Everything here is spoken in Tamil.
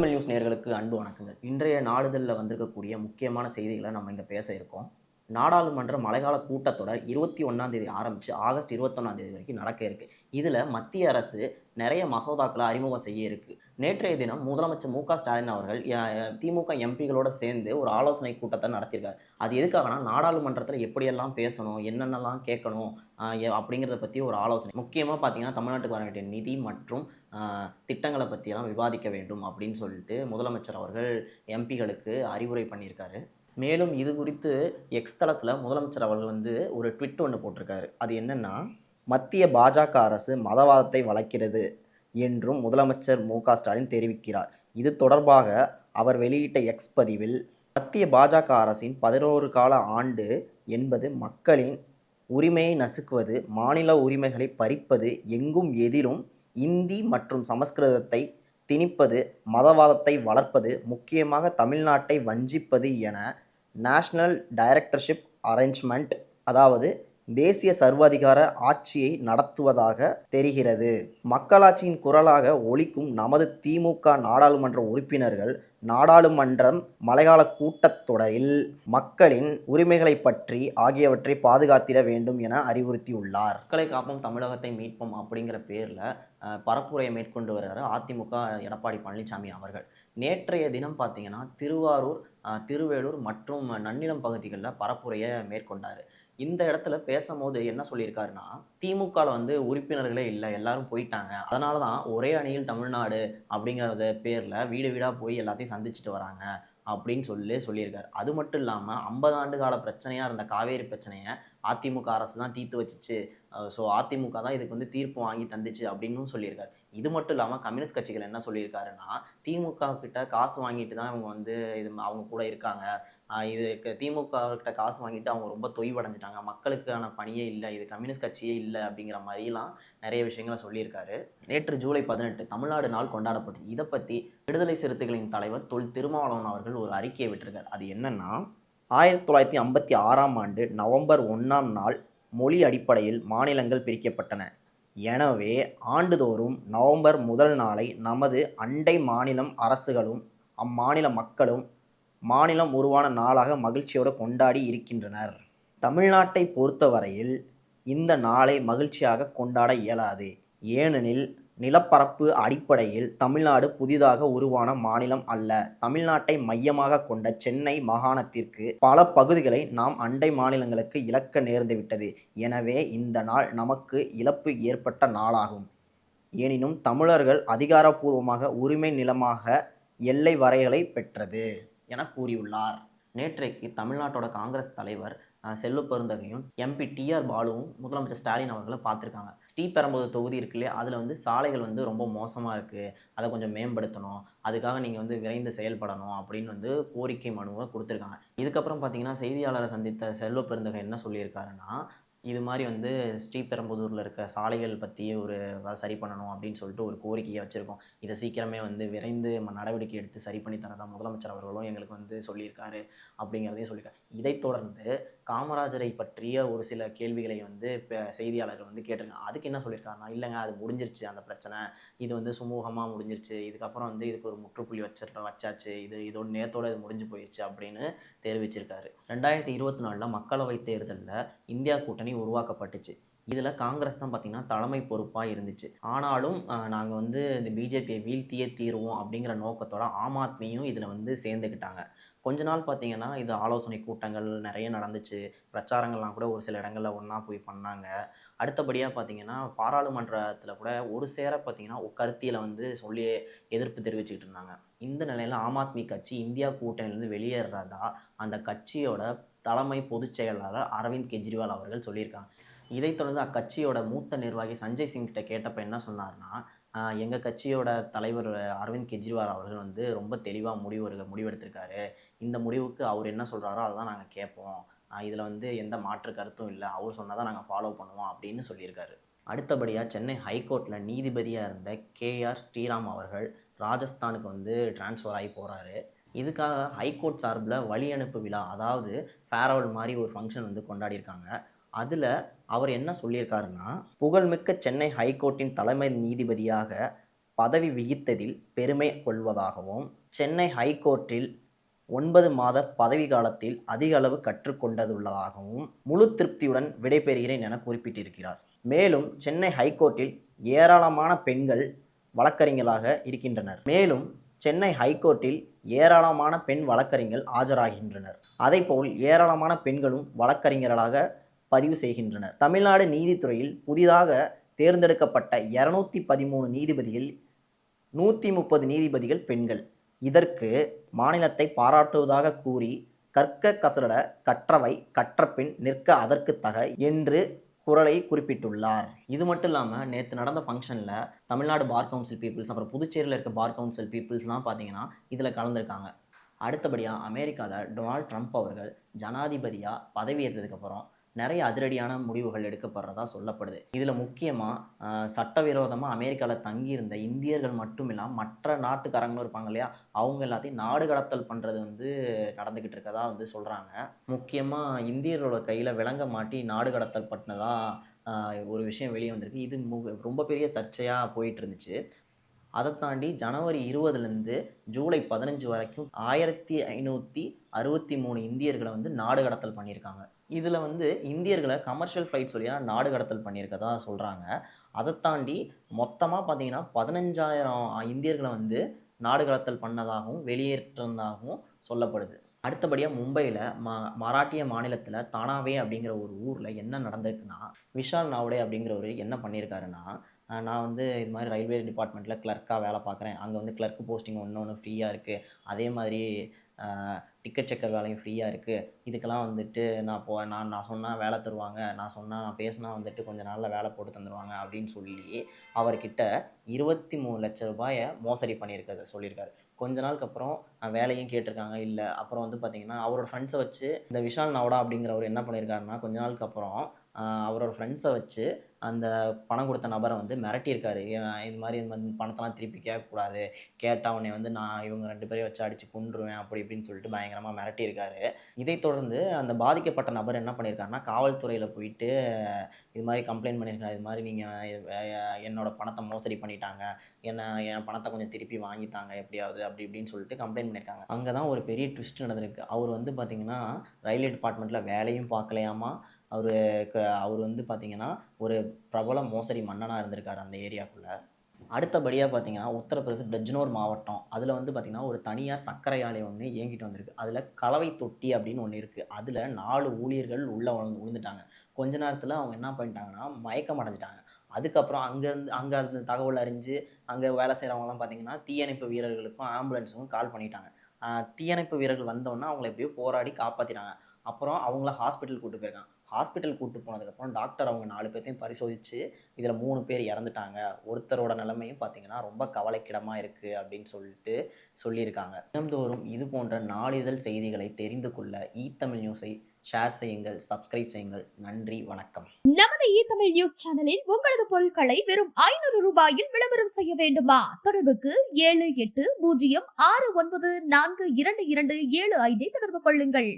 தமிழ் நியூஸ் நேர்களுக்கு அன்பு வணக்கங்கள். இன்றைய நாளிதழில் வந்திருக்கக்கூடிய முக்கியமான செய்திகளை நம்ம இங்கே பேச இருக்கோம். நாடாளுமன்ற மழைக்கால கூட்டத்தொடர் இருபத்தி ஒன்றாம் தேதி ஆரம்பித்து ஆகஸ்ட் இருபத்தொன்னாம் தேதி வரைக்கும் நடக்க இருக்கு. இதில் மத்திய அரசு நிறைய மசோதாக்களை அறிமுகம் செய்ய இருக்கு. நேற்றைய தினம் முதலமைச்சர் மு க ஸ்டாலின் அவர்கள் திமுக எம்பிகளோடு சேர்ந்து ஒரு ஆலோசனை கூட்டத்தை நடத்தியிருக்காரு. அது எதுக்காகனா நாடாளுமன்றத்தில் எப்படியெல்லாம் பேசணும் என்னென்னலாம் கேட்கணும் எ- அப்படிங்கிறத பற்றி ஒரு ஆலோசனை. முக்கியமாக பார்த்தீங்கன்னா தமிழ்நாட்டுக்கு வர வேண்டிய நிதி மற்றும் திட்டங்களை பற்றியெல்லாம் விவாதிக்க வேண்டும் அப்படின்னு சொல்லிட்டு முதலமைச்சர் அவர்கள் எம்பிகளுக்கு அறிவுரை பண்ணியிருக்காரு. மேலும் இது குறித்து எக்ஸ் தளத்தில் முதலமைச்சர் அவர்கள் வந்து ஒரு ட்விட் ஒன்று போட்டிருக்காரு. அது என்னென்னா மத்திய பாஜக அரசு மதவாதத்தை வளர்க்கிறது என்றும் முதலமைச்சர் மு க ஸ்டாலின் தெரிவிக்கிறார். இது தொடர்பாக அவர் வெளியிட்ட எக்ஸ் பதிவில் மத்திய பாஜக அரசின் பதினோரு கால ஆண்டு என்பது மக்களின் உரிமையை நசுக்குவது மாநில உரிமைகளை பறிப்பது எங்கும் எதிலும் இந்தி மற்றும் சமஸ்கிருதத்தை திணிப்பது மதவாதத்தை வளர்ப்பது முக்கியமாக தமிழ்நாட்டை வஞ்சிப்பது என நேஷனல் டைரக்டர்ஷிப் அரேஞ்ச்மெண்ட் அதாவது தேசிய சர்வாதிகார ஆட்சியை நடத்துவதாக தெரிகிறது. மக்களாட்சியின் குரலாக ஒழிக்கும் நமது திமுக நாடாளுமன்ற உறுப்பினர்கள் நாடாளுமன்றம் மழைக்கால கூட்டத்தொடரில் மக்களின் உரிமைகளை பற்றி ஆகியவற்றை பாதுகாத்திட வேண்டும் என அறிவுறுத்தியுள்ளார். மக்களை காப்போம் தமிழகத்தை மீட்போம் அப்படிங்கிற பேரில் பரப்புரையை மேற்கொண்டு வருகிறார் அதிமுக எடப்பாடி பழனிசாமி அவர்கள். நேற்றைய தினம் பார்த்தீங்கன்னா திருவாரூர் திருவேலூர் மற்றும் நன்னிலம் பகுதிகளில் பரப்புரையை மேற்கொண்டார். இந்த இடத்துல பேசும்போது என்ன சொல்லியிருக்காருன்னா திமுகவில் வந்து உறுப்பினர்களே இல்லை எல்லாரும் போயிட்டாங்க. அதனால தான் ஒரே அணியில் தமிழ்நாடு அப்படிங்கிறத பேரில் வீடு வீடாக போய் எல்லாத்தையும் சந்திச்சுட்டு வராங்க அப்படின்னு சொல்லி சொல்லியிருக்காரு. அது மட்டும் இல்லாமல் ஐம்பது ஆண்டு கால பிரச்சனையாக இருந்த காவேரி பிரச்சனையை அதிமுக அரசு தான் தீர்த்து வச்சிச்சு. ஸோ அதிமுக தான் இதுக்கு வந்து தீர்ப்பு வாங்கி தந்துச்சு அப்படின்னும் சொல்லியிருக்காரு. இது மட்டும் இல்லாமல் கம்யூனிஸ்ட் கட்சிகள் என்ன சொல்லியிருக்காருன்னா திமுக கிட்ட காசு வாங்கிட்டு தான் இவங்க வந்து இது அவங்க கூட இருக்காங்க. இது க- காசு வாங்கிட்டு அவங்க ரொம்ப தொய்வடைஞ்சிட்டாங்க. மக்களுக்கான பணியே இல்லை இது கம்யூனிஸ்ட் கட்சியே இல்லை அப்படிங்கிற மாதிரிலாம் நிறைய விஷயங்களை சொல்லியிருக்காரு. நேற்று ஜூலை பதினெட்டு தமிழ்நாடு நாள் கொண்டாடப்பட்டது இதை பற்றி விடுதலை சிறுத்தைகளின் தலைவர் தொல் திருமாவளவன் அவர்கள் ஒரு அறிக்கையை விட்டிருக்கார். அது என்னன்னா ஆயிரத்தி தொள்ளாயிரத்தி ஐம்பத்தி ஆறாம் ஆண்டு நவம்பர் ஒன்றாம் நாள் மொழி அடிப்படையில் மாநிலங்கள் பிரிக்கப்பட்டன. எனவே ஆண்டுதோறும் நவம்பர் முதல் நாளை நமது அண்டை மாநிலம் அரசுகளும் அம்மாநில மக்களும் மாநிலம் உருவான நாளாக மகிழ்ச்சியோடு கொண்டாடி இருக்கின்றனர். தமிழ்நாட்டை பொறுத்தவரையில் இந்த நாளை மகிழ்ச்சியாக கொண்டாட இயலாது. ஏனெனில் நிலப்பரப்பு அடிப்படையில் தமிழ்நாடு புதிதாக உருவான மாநிலம் அல்ல. தமிழ்நாட்டை மையமாக கொண்ட சென்னை மாகாணத்திற்கு பல பகுதிகளை நாம் அண்டை மாநிலங்களுக்கு இழக்க நேர்ந்துவிட்டது எனவே இந்த நாள் நமக்கு இழப்பு ஏற்பட்ட நாளாகும். எனினும் தமிழர்கள் அதிகாரப்பூர்வமாக உரிமை நிலமாக எல்லை வரைகளை பெற்றது. என கூறியுள்ளார். நேற்றைக்கு தமிழ்நாட்டோட காங்கிரஸ் தலைவர் அஹ், செல்வ பெருந்தகையும் எம்பி டிஆர் பாலுவும் முதலமைச்சர் ஸ்டாலின் அவர்களை பார்த்துருக்காங்க. ஸ்ரீபெரும்புதூர் தொகுதி இருக்கு இல்லையா? அதில் வந்து சாலைகள் வந்து ரொம்ப மோசமாக இருக்குது அதை கொஞ்சம் மேம்படுத்தணும். அதுக்காக நீங்கள் வந்து விரைந்து செயல்படணும் அப்படின்னு வந்து கோரிக்கை மனுவை கொடுத்துருக்காங்க. இதுக்கப்புறம் பார்த்தீங்கன்னா செய்தியாளரை சந்தித்த செல்வ பெருந்தகை என்ன சொல்லியிருக்காருன்னா இது மாதிரி வந்து ஸ்ரீபெரும்புதூரில் இருக்க சாலைகள் பற்றி ஒரு சரி பண்ணணும் அப்படின்னு சொல்லிட்டு ஒரு கோரிக்கையை வச்சுருக்கோம். இதை சீக்கிரமே வந்து விரைந்து நடவடிக்கை எடுத்து சரி பண்ணி தரதா முதலமைச்சர் அவர்களும் எங்களுக்கு வந்து சொல்லியிருக்காரு அப்படிங்கிறதையும் சொல்லியிருக்காரு. இதைத் தொடர்ந்து காமராஜரை பற்றிய ஒரு சில கேள்விகளை வந்து இப்போ செய்தியாளர்கள் வந்து கேட்டிருக்காங்க. அதுக்கு என்ன சொல்லியிருக்காருன்னா இல்லைங்க அது முடிஞ்சிருச்சு அந்த பிரச்சனை. இது வந்து சுமூகமாக முடிஞ்சிருச்சு. இதுக்கப்புறம் வந்து இதுக்கு ஒரு முற்றுப்புள்ளி வச்சிருக்க வச்சாச்சு. இது இதோட நேரத்தோட இது முடிஞ்சு போயிடுச்சு அப்படின்னு தெரிவிச்சிருக்காரு. ரெண்டாயிரத்தி இருபத்தி நாலில் மக்களவை தேர்தலில் இந்தியா கூட்டணி உருவாக்கப்பட்டுச்சு. இதில் காங்கிரஸ் தான் பார்த்திங்கன்னா தலைமை பொறுப்பாக இருந்துச்சு. ஆனாலும் நாங்கள் வந்து இந்த பிஜேபியை வீழ்த்தியே தீருவோம் அப்படிங்கிற நோக்கத்தோட ஆம் ஆத்மியும் இதில் வந்து சேர்ந்துக்கிட்டாங்க கொஞ்ச நாள் பார்த்தீங்கன்னா இது ஆலோசனை கூட்டங்கள் நிறைய நடந்துச்சு. பிரச்சாரங்கள்லாம் கூட ஒரு சில இடங்களில் ஒன்றா போய் பண்ணாங்க. அடுத்தபடியாக பார்த்தீங்கன்னா பாராளுமன்றத்தில் கூட ஒரு சேர பார்த்தீங்கன்னா கருத்தியில் வந்து சொல்லி எதிர்ப்பு தெரிவிச்சுக்கிட்டு இருந்தாங்க. இந்த நிலையில் ஆம் ஆத்மி கட்சி இந்தியா கூட்டணியிலேருந்து வெளியேறதா அந்த கட்சியோட தலைமை பொதுச் செயலாளர் அரவிந்த் கெஜ்ரிவால் அவர்கள் சொல்லியிருக்காங்க. இதைத் தொடர்ந்து அக்கட்சியோட மூத்த நிர்வாகி சஞ்சய் சிங் கிட்ட கேட்டப்ப என்ன சொன்னார்னா எங்கள் கட்சியோட தலைவர் அரவிந்த் கெஜ்ரிவால் அவர்கள் வந்து ரொம்ப தெளிவாக முடிவு முடிவெடுத்திருக்காரு. இந்த முடிவுக்கு அவர் என்ன சொல்கிறாரோ அதை தான் நாங்கள் கேட்போம் இதில் வந்து எந்த மாற்று கருத்தும் இல்லை. அவர் சொன்னதை நாங்கள் ஃபாலோ பண்ணுவோம் அப்படின்னு சொல்லியிருக்காரு. அடுத்தபடியாக சென்னை ஹைகோர்ட்டில் நீதிபதியாக இருந்த கேஆர் ஸ்ரீராம் அவர்கள் ராஜஸ்தானுக்கு வந்து ட்ரான்ஸ்ஃபர் ஆகி போகிறாரு இதுக்காக ஹைகோர்ட் சார்பில் வழி அனுப்பு விழா அதாவது ஃபேரவல் மாதிரி ஒரு ஃபங்க்ஷன் வந்து கொண்டாடியிருக்காங்க. அதில் அவர் என்ன சொல்லியிருக்காருன்னா புகழ்மிக்க சென்னை ஹைகோர்ட்டின் தலைமை நீதிபதியாக பதவி விகித்ததில் பெருமை கொள்வதாகவும் சென்னை ஹைகோர்ட்டில் ஒன்பது மாத பதவி காலத்தில் அதிக அளவு கற்றுக்கொண்டதுள்ளதாகவும் முழு திருப்தியுடன் விடைபெறுகிறேன் என குறிப்பிட்டிருக்கிறார். மேலும் சென்னை ஹைகோர்ட்டில் ஏராளமான பெண்கள் வழக்கறிஞர்களாக இருக்கின்றனர். மேலும் சென்னை ஹைகோர்ட்டில் ஏராளமான பெண் வழக்கறிஞர்கள் ஆஜராகின்றனர். அதேபோல் ஏராளமான பெண்களும் வழக்கறிஞர்களாக பதிவு செய்கின்றனர். தமிழ்நாடு நீதித்துறையில் புதிதாக தேர்ந்தெடுக்கப்பட்ட இரநூத்தி பதிமூணு நீதிபதிகள் நூற்றி முப்பது நீதிபதிகள் பெண்கள். இதற்கு மாநிலத்தை பாராட்டுவதாக கூறி கற்க கசட கற்றவை கற்றபின் நிற்க அதற்கு தக என்று குரலை குறிப்பிட்டுள்ளார். இது மட்டும் இல்லாமல் நேற்று நடந்த ஃபங்க்ஷனில் தமிழ்நாடு பார் கவுன்சில் பீப்புள்ஸ் அப்புறம் புதுச்சேரியில் இருக்க பார் கவுன்சில் பீப்புள்ஸ்லாம் பார்த்தீங்கன்னா இதில் கலந்துருக்காங்க. அடுத்தபடியாக அமெரிக்காவில் டொனால்ட் ட்ரம்ப் அவர்கள் ஜனாதிபதியாக பதவியேற்றதுக்கப்புறம் நிறைய அதிரடியான முடிவுகள் எடுக்கப்படுறதா சொல்லப்படுது. இதில் முக்கியமாக சட்டவிரோதமாக அமெரிக்காவில் தங்கியிருந்த இந்தியர்கள் மட்டும் இல்லாமல் மற்ற நாட்டுக்காரங்களும் இருப்பாங்க இல்லையா? அவங்க எல்லாத்தையும் நாடு கடத்தல் பண்ணுறது வந்து நடந்துக்கிட்டு இருக்கதா வந்து சொல்கிறாங்க முக்கியமாக இந்தியர்களோட கையில் விளங்க மாட்டி நாடு கடத்தல் பண்ணதா ஒரு விஷயம் வெளியே வந்திருக்கு. இது மு- ரொம்ப பெரிய சர்ச்சையாக போயிட்டு இருந்துச்சு. அதை தாண்டி ஜனவரி இருபதுலேருந்து ஜூலை பதினஞ்சு வரைக்கும் ஆயிரத்தி ஐநூற்றி அறுபத்தி மூணு இந்தியர்களை வந்து நாடு கடத்தல் பண்ணியிருக்காங்க. இதில் வந்து இந்தியர்களை கமர்ஷியல் ஃப்ளைட்ஸ் வழியாக நாடு கடத்தல் பண்ணியிருக்கதா சொல்கிறாங்க அதை தாண்டி மொத்தமாக பார்த்தீங்கன்னா பதினஞ்சாயிரம் இந்தியர்களை வந்து நாடு கடத்தல் பண்ணதாகவும் வெளியேற்றதாகவும் சொல்லப்படுது. அடுத்தபடியாக மும்பையில் ம மராட்டிய மாநிலத்தில் தானாவே அப்படிங்கிற ஒரு ஊரில் என்ன நடந்திருக்குன்னா விஷால் நாவடே அப்படிங்கிறவர் என்ன பண்ணியிருக்காருன்னா நான் வந்து இது மாதிரி ரயில்வே டிபார்ட்மெண்ட்டில் கிளர்க்காக வேலை பார்க்குறேன். அங்கே வந்து கிளர்க்கு போஸ்டிங் ஒன்று ஒன்று ஃப்ரீயாக இருக்குது அதே மாதிரி டிக்கெட் செக்கர் வேலையும் ஃப்ரீயாக இருக்குது இதுக்கெல்லாம் வந்துட்டு நான் போ நான் நான் சொன்னால் வேலை தருவாங்க. நான் சொன்னால் நான் பேசினா வந்துட்டு கொஞ்சம் நாளில் வேலை போட்டு தந்துடுவாங்க அப்படின்னு சொல்லி அவர்கிட்ட இருபத்தி மூணு லட்ச ரூபாயை மோசடி பண்ணியிருக்கிறத சொல்லியிருக்காரு. கொஞ்ச நாளுக்கு அப்புறம் வேலையும் கேட்டிருக்காங்க. இல்லை அப்புறம் வந்து பார்த்தீங்கன்னா அவரோட ஃப்ரெண்ட்ஸை வச்சு இந்த விஷால் நவடா அப்படிங்கிறவர் என்ன பண்ணியிருக்காருன்னா கொஞ்ச நாளுக்கு அப்புறம் அவரோட ஃப்ரெண்ட்ஸை வச்சு அந்த பணம் கொடுத்த நபரை வந்து மிரட்டியிருக்காரு. இது மாதிரி வந்து பணத்தெல்லாம் திருப்பி கேட்கக்கூடாது. கேட்டால் உன்னை வந்து நான் இவங்க ரெண்டு பேரையும் வச்சு அடித்து கொன்றுவேன் அப்படி இப்படின்னு சொல்லிட்டு பயங்கரமாக மிரட்டியிருக்காரு. இதைத் தொடர்ந்து அந்த பாதிக்கப்பட்ட நபர் என்ன பண்ணியிருக்காருன்னா காவல்துறையில் போயிட்டு இது மாதிரி கம்ப்ளைண்ட் பண்ணியிருக்காரு. இது மாதிரி நீங்கள் என்னோட பணத்தை மோசடி பண்ணிட்டாங்க. என்ன என் பணத்தை கொஞ்சம் திருப்பி வாங்கித்தாங்க எப்படியாவது அப்படி இப்படின்னு சொல்லிட்டு கம்ப்ளைண்ட் பண்ணியிருக்காங்க. அங்கே தான் ஒரு பெரிய ட்விஸ்ட் நடந்திருக்கு. அவர் வந்து பார்த்தீங்கன்னா ரயில்வே டிபார்ட்மெண்ட்டில் வேலையும் பார்க்கலையாமா? அவர் அவர் வந்து பார்த்தீங்கன்னா ஒரு பிரபல மோசடி மன்னனாக இருந்திருக்காரு அந்த ஏரியாக்குள்ளே. அடுத்தபடியாக பார்த்தீங்கன்னா உத்தரப்பிரதேச பெஜ்னோர் மாவட்டம். அதில் வந்து பார்த்திங்கன்னா ஒரு தனியார் சர்க்கரை ஆலை ஒன்று இயங்கிட்டு வந்திருக்கு. அதில் கலவை தொட்டி அப்படின்னு ஒன்று இருக்குது அதில் நாலு ஊழியர்கள் உள்ளே விழுந்து விழுந்துட்டாங்க கொஞ்ச நேரத்தில் அவங்க என்ன பண்ணிட்டாங்கன்னா மயக்கம் அடைஞ்சிட்டாங்க. அதுக்கப்புறம் அங்கேருந்து அங்கே அந்த தகவல் அறிஞ்சு அங்கே வேலை செய்கிறவங்கலாம் பார்த்தீங்கன்னா தீயணைப்பு வீரர்களுக்கும் ஆம்புலன்ஸுக்கும் கால் பண்ணிட்டாங்க. தீயணைப்பு வீரர்கள் வந்தோன்னே அவங்கள எப்படியோ போராடி காப்பாற்றிட்டாங்க அப்புறம் அவங்கள ஹாஸ்பிட்டல் கூட்டு போயிருக்காங்க. ஹாஸ்பிட்டல் கூட்டு போனதுக்கப்புறம் டாக்டர் அவங்க நாலு பேர்த்தையும் பரிசோதித்து இதில் மூணு பேர் இறந்துட்டாங்க. ஒருத்தரோட நிலைமையும் பார்த்தீங்கன்னா ரொம்ப கவலைக்கிடமாக இருக்குது அப்படின்னு சொல்லிட்டு சொல்லியிருக்காங்க. தினம்தோறும் இது போன்ற நாளிதழ் செய்திகளை தெரிந்து கொள்ள இ தமிழ் நியூஸை ஷேர் செய்யுங்கள் சப்ஸ்கிரைப் செய்யுங்கள். நன்றி வணக்கம். நமது இ தமிழ் நியூஸ் சேனலில் உங்களது பொருட்களை வெறும் ஐநூறு ரூபாயில் விளம்பரம் செய்ய வேண்டுமா? தொடர்புக்கு ஏழு எட்டு பூஜ்ஜியம் ஆறு ஒன்பது நான்கு இரண்டு இரண்டு ஏழு ஐந்தை தொடர்பு கொள்ளுங்கள்.